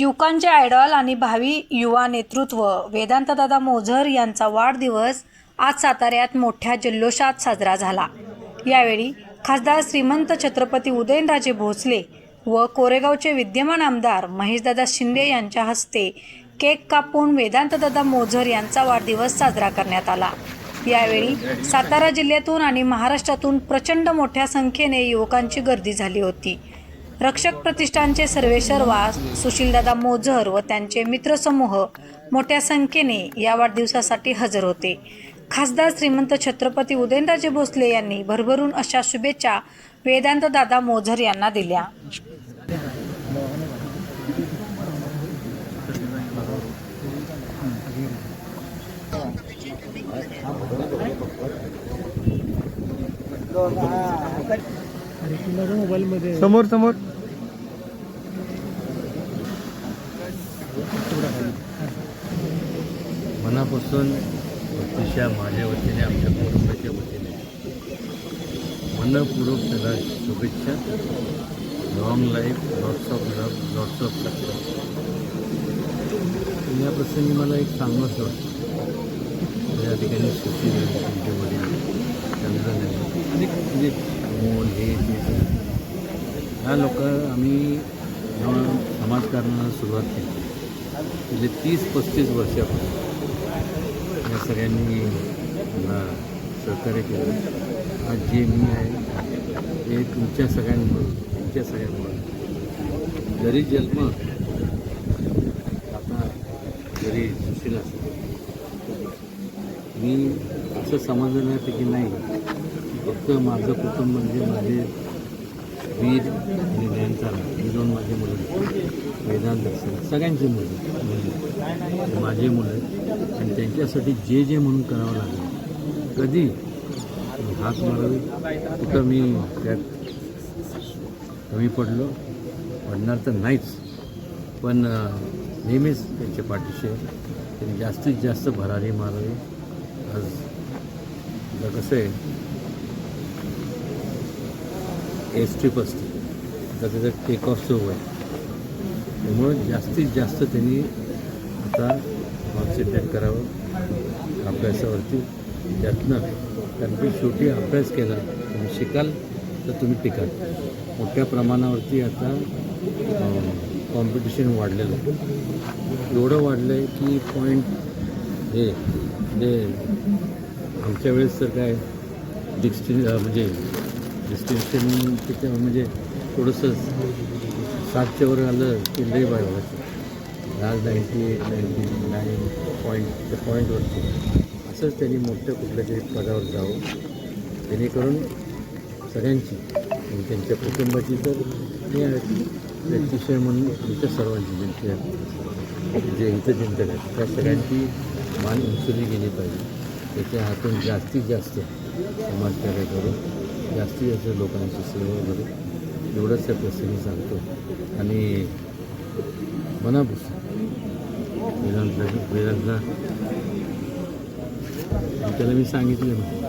युवकांचे आयडॉल आणि भावी युवा नेतृत्व. वेदांतदादा मोझर यांचा वाढदिवस आज साताऱ्यात मोठ्या जल्लोषात साजरा झाला. यावेळी खासदार श्रीमंत छत्रपती उदयनराजे भोसले व कोरेगावचे विद्यमान आमदार महेशदादा शिंदे यांच्या हस्ते केक कापून वेदांतदादा मोझर यांचा वाढदिवस साजरा करण्यात आला. यावेळी सातारा जिल्ह्यातून आणि महाराष्ट्रातून प्रचंड मोठ्या संख्येने युवकांची गर्दी झाली होती. रक्षक प्रतिष्ठानचे सर्वेसर्वा सुशीलदादा मोझर व त्यांचे मित्रसमूह मोठ्या संख्येने या वाढदिवसासाठी हजर होते. खासदार श्रीमंत छत्रपती उदयनराजे भोसले यांनी भरभरून अशा शुभेच्छा वेदांतदादा मोझर यांना दिल्या. समोर समोर. मनापासून अतिशय माझ्या वतीने आमच्या कुटुंबाच्या वतीने मनपूर्वक त्याला शुभेच्छा. Long life lots of love lots of success या प्रसंगी मला एक सांगावंसं वाटतं. या ठिकाणी सुशील आहे, वडील चंद्रन आहे म्हणजे हे ते ह्या लोक आम्ही समाजकारणाला सुरुवात केली गेले तीस पस्तीस वर्षापासून. या सगळ्यांनी मला सहकार्य केलं. आज जे मी आहे ते तुमच्या सगळ्यांमुळे तुमच्या सगळ्यांमुळे. जरी जन्म आता जरी सुशील असेल मी असं समजण्यापैकी नाही फक्त माझं कुटुंब म्हणजे माझे वीर आणि ज्ञानचारा हे दोन माझे मुलं आहेत. वेदांत असेल सगळ्यांची मुलं मुली. माझे मुलं आहेत. आणि त्यांच्यासाठी जे जे म्हणून करावं लागेल. कधी? हात मारावे. कुठं मी त्यात कमी पडलो? पडणार तर नाहीच. पण नेहमीच त्यांच्या पाठीशी आहे. त्यांनी जास्तीत जास्त भरारी मारावी. आज कसं आहे एस स्ट्रीप असते. आता त्याचं टेक ऑफ सुरू आहे. त्यामुळं जास्तीत जास्त त्यांनी आता कॉन्सन्ट्रेट करावं. अभ्यासावरती त्यातनं कारण की शेवटी अभ्यास केला तुम्ही शिकाल तर तुम्ही टिकाल. मोठ्या प्रमाणावरती आता कॉम्पिटिशन वाढलेलं आहे. एवढं वाढलं आहे की पॉईंट हे म्हणजे आमच्या वेळेस तर काय डिस्टिन म्हणजे डिस्टिंक्शन त्याच्या म्हणजे थोडंसं सातशेवर आलं की लई बाय व्हायचं आज ninety eight ninety nine point त्या पॉईंटवरती असंच त्यांनी मोठ्या कुठल्या तरी पदावर जावं. जेणेकरून सगळ्यांची आणि त्यांच्या कुटुंबाची तर मी व्यक्तिशय म्हणून इथं सर्वांची ज्यांच्या आहे. जे इथं चिंतक आहेत त्या सगळ्यांची मान उंचवली गेली पाहिजे. त्याच्या हातून जास्तीत जास्त समाजकार्य करून जास्तीत जास्त लोकांची सेवा वगैरे एवढंच त्या प्रसंगी सांगतो. आणि मनापासून. वेदांतला वेदांतला त्याला मी सांगितलं ना.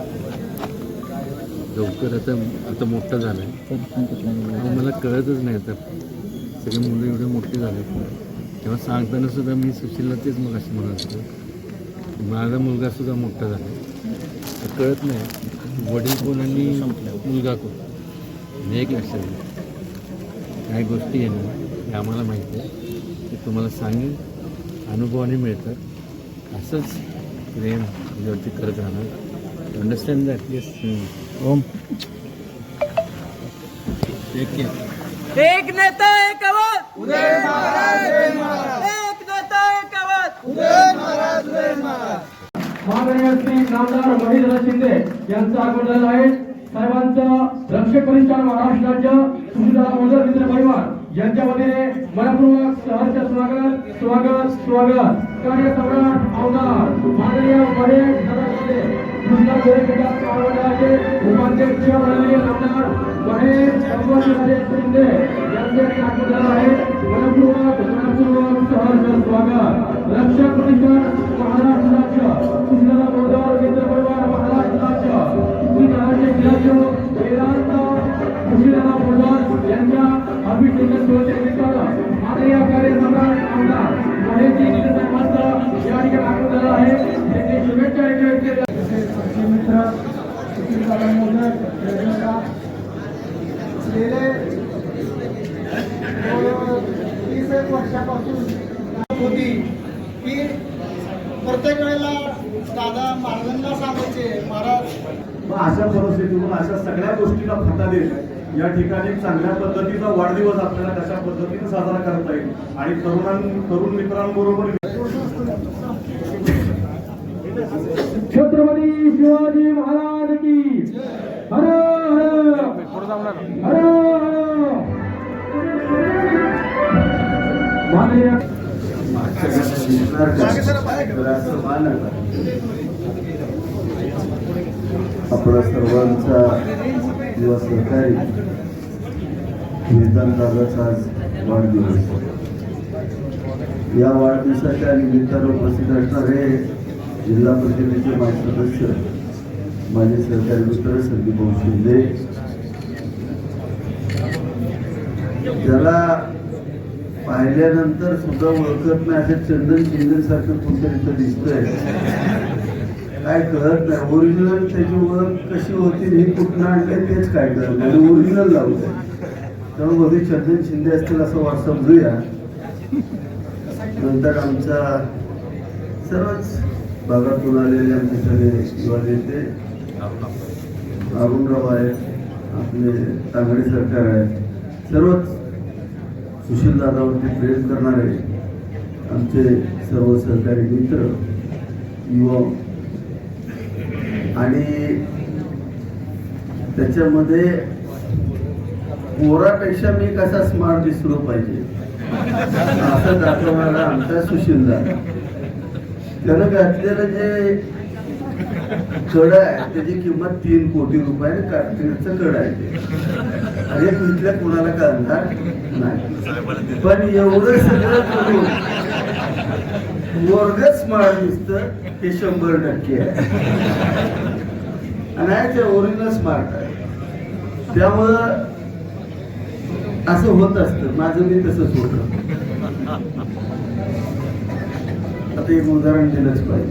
लवकर आता आता मोठं झालं आहे मला कळतच नाही आता. सगळे मुलं एवढे मोठे झाले तेव्हा सांगताना सुद्धा मी सुशीलला तेच मग अशी म्हणत होतो. माझा मुलगा सुद्धा मोठा झाला. तर कळत नाही. वडील कोण आणि मुलगा कोण एक लक्षात घ्या काही गोष्टी आहे ना हे आम्हाला माहिती आहे. ते तुम्हाला सांगेन अनुभवाने मिळतात. असंच प्रेम तुझ्यावरती करत राहणार. Understand that yes Om. Take care एक नेता एक आवाज. उदय महाराज एक नेता एक आवाज. माननीय श्री नामदार महेंद्र शिंदे यांचं आगमन झालं आहे. साहेबांचं लक्ष प्रतिष्ठान महाराष्ट्र राज्य सुशीलदादा मोदर मित्र परिवार यांच्या वतीने मनपूर्वक सहर्ष स्वागत स्वागत स्वागत. कार्य सम्राट आमदार माननीय महेश शिंदे कृष्णा गोरे विकास महामंडळाचे उपाध्यक्ष माननीय आमदार महेश संभाजीराजे शिंदे यांचे आगमन झालं आहे. मनपूर्वक मनपूर्वक सहर्ष स्वागत. लक्ष प्रतिष्ठान मग अशा परिस्थितीतून अशा सगळ्या गोष्टीला फटा देत या ठिकाणी चांगल्या पद्धतीचा वाढदिवस आपल्याला कशा पद्धतीने साजरा करता येईल. आणि तरुणां तरुण मित्रांबरोबर छत्रपती शिवाजी महाराज की हर हर हर हर. माननीय आपला सर्वांचा किंवा सरकारी निदान दादाचा आज वाढदिवस. या वाढदिवसाच्या निमित्तानं उपस्थित असणारे जिल्हा परिषदेचे माजी सदस्य माझे सहकारी मित्र संदीप भाऊ शिंदे. ज्याला पाहिल्यानंतर सुद्धा ओळखत नाही असं चंदन चिंदन सारखं कुठेतरी इथं दिसतंय. काय कळत नाही? ओरिजिनल त्याची ओळख कशी होती हे कुठनं आणलंय तेच काय कळत नाही ओरिजिनल लावलंय त्यामुळे बहुतेक चंदन शिंदे असतील असं वाट समजूया. नंतर आमचा सर्वच भागातून आलेले आमचे सगळे युवा नेते अरुणराव आहेत आपले तांगडे सरकार आहेत सर्वच सुशील दादावरती प्रेम करणारे आमचे सर्व सहकारी मित्र युवा आणि त्याच्यामध्ये पोरापेक्षा मी कसा स्मार्ट दिसलो पाहिजे? असं दाखवणारा आमचा सुशीलदा त्यानं घातलेलं जे कड आहे त्याची किंमत तीन कोटी रुपये कार्तिकचं कड आहे ते. आणि हे कुठल्या कोणाला कळणार नाही. पण एवढं सगळं करून वर्गच स्मार्ट दिसतं ते शंभर टक्के आहे. आणि ते ओरिजिनल स्मार्ट आहे. त्यामुळं असं होत असतं. माझं मी तसंच होत. आता एक उदाहरण दिलंच पाहिजे.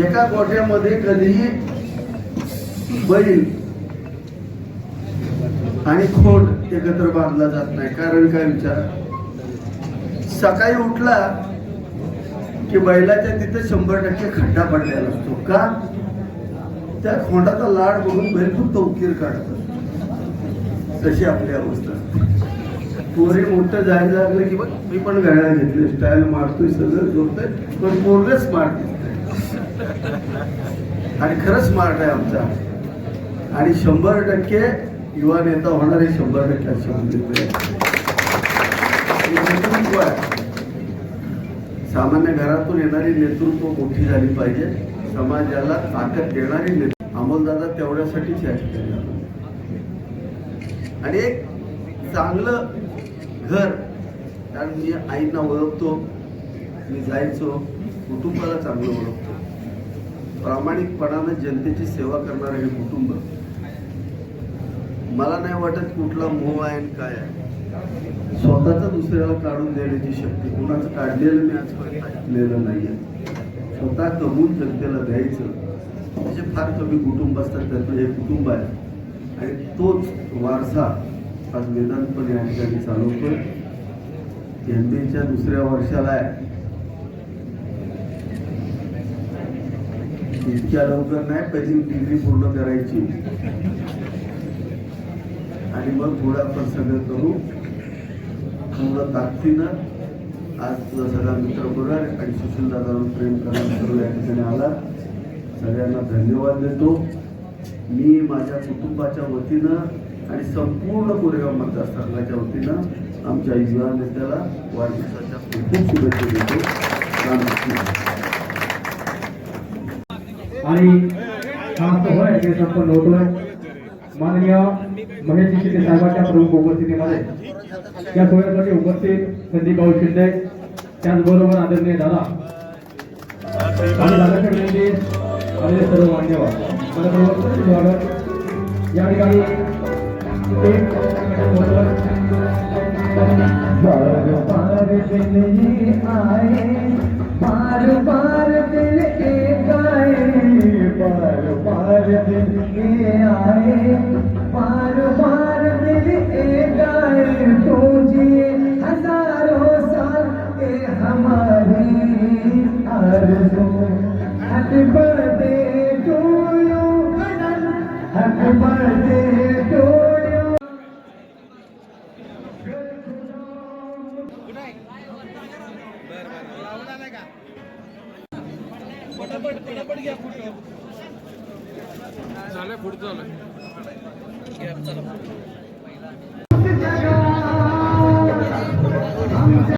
एका गोट्यामध्ये कधीही बैल आणि खोट एकत्र बांधला जात नाही. कारण काय विचार? सकाळी उठला की बैलाच्या तिथे शंभर टक्के खड्डा पडलेला असतो. का? त्या खोंडाचा लाड बघून बैल खूप तवकीर काढत तशी आपली अवस्था. पोरे मोठं जायला लागलं की बघ मी पण घड्याळ घेतले स्टाईल मारतोय सगळं जोडतोय पण पोरग स्मार्ट आणि खरंच स्मार्ट आहे आमचा. आणि शंभर टक्के युवा नेता होणार हे शंभर टक्के असे सामान्य घरातून येणारी नेतृत्व मोठी झाली पाहिजे. समाजाला ताकद देणारी नेतृत्व अंमलदादा तेवढ्यासाठीच या ठिकाणी आणि एक चांगलं घर कारण मी आईंना ओळखतो मी जायचो कुटुंबाला चांगलं ओळखतो. प्रामाणिकपणानं जनतेची सेवा करणारं हे कुटुंब. मला नाही वाटत कुठला मोह आहे आणि काय आहे. स्वतःचा दुसऱ्याला काढून देण्याची शक्ती कुणाचं काढलेलं मी आजपर्यंत ऐकलेलं नाहीये. स्वतः कमवून जनतेला द्यायचं त्याचे फार कमी कुटुंब असतात त्यांचं हे कुटुंब आहे. आणि तोच वारसा आज वेदांतपणे या ठिकाणी चालवतो यंदेच्या दुसऱ्या वर्षाला आहे. इतक्या लवकर नाही पहिली डिग्री पूर्ण करायची. आणि मग पुढे पण सगळं करू. तुम्हाला ताकदीनं आज तुझा सगळा मित्र बघा आणि सुशीलदादावर प्रेम करणारा सर्व या ठिकाणी आला. सगळ्यांना धन्यवाद देतो. मी माझ्या कुटुंबाच्या वतीनं आणि संपूर्ण कोरेगाव मतदारसंघाच्या वतीनं आमच्या युवा नेत्याला वाढदिवसाच्या खूप खूप शुभेच्छा देतो. आणि हा सोहळा माननीय महेश शिंदे साहेबांच्या प्रमुख उपस्थितीमध्ये. या सोहळ्यासाठी उपस्थित संदीपभाऊ शिंदे त्याचबरोबर आदरणीय दादा. आणि दादाच्या विनंती आलेले सर्व मान्यवर. मनपूर्वक स्वागत. या ठिकाणी एक बार बार आए बार बार दिल एक आए बार बार दिल आए बार Saturday.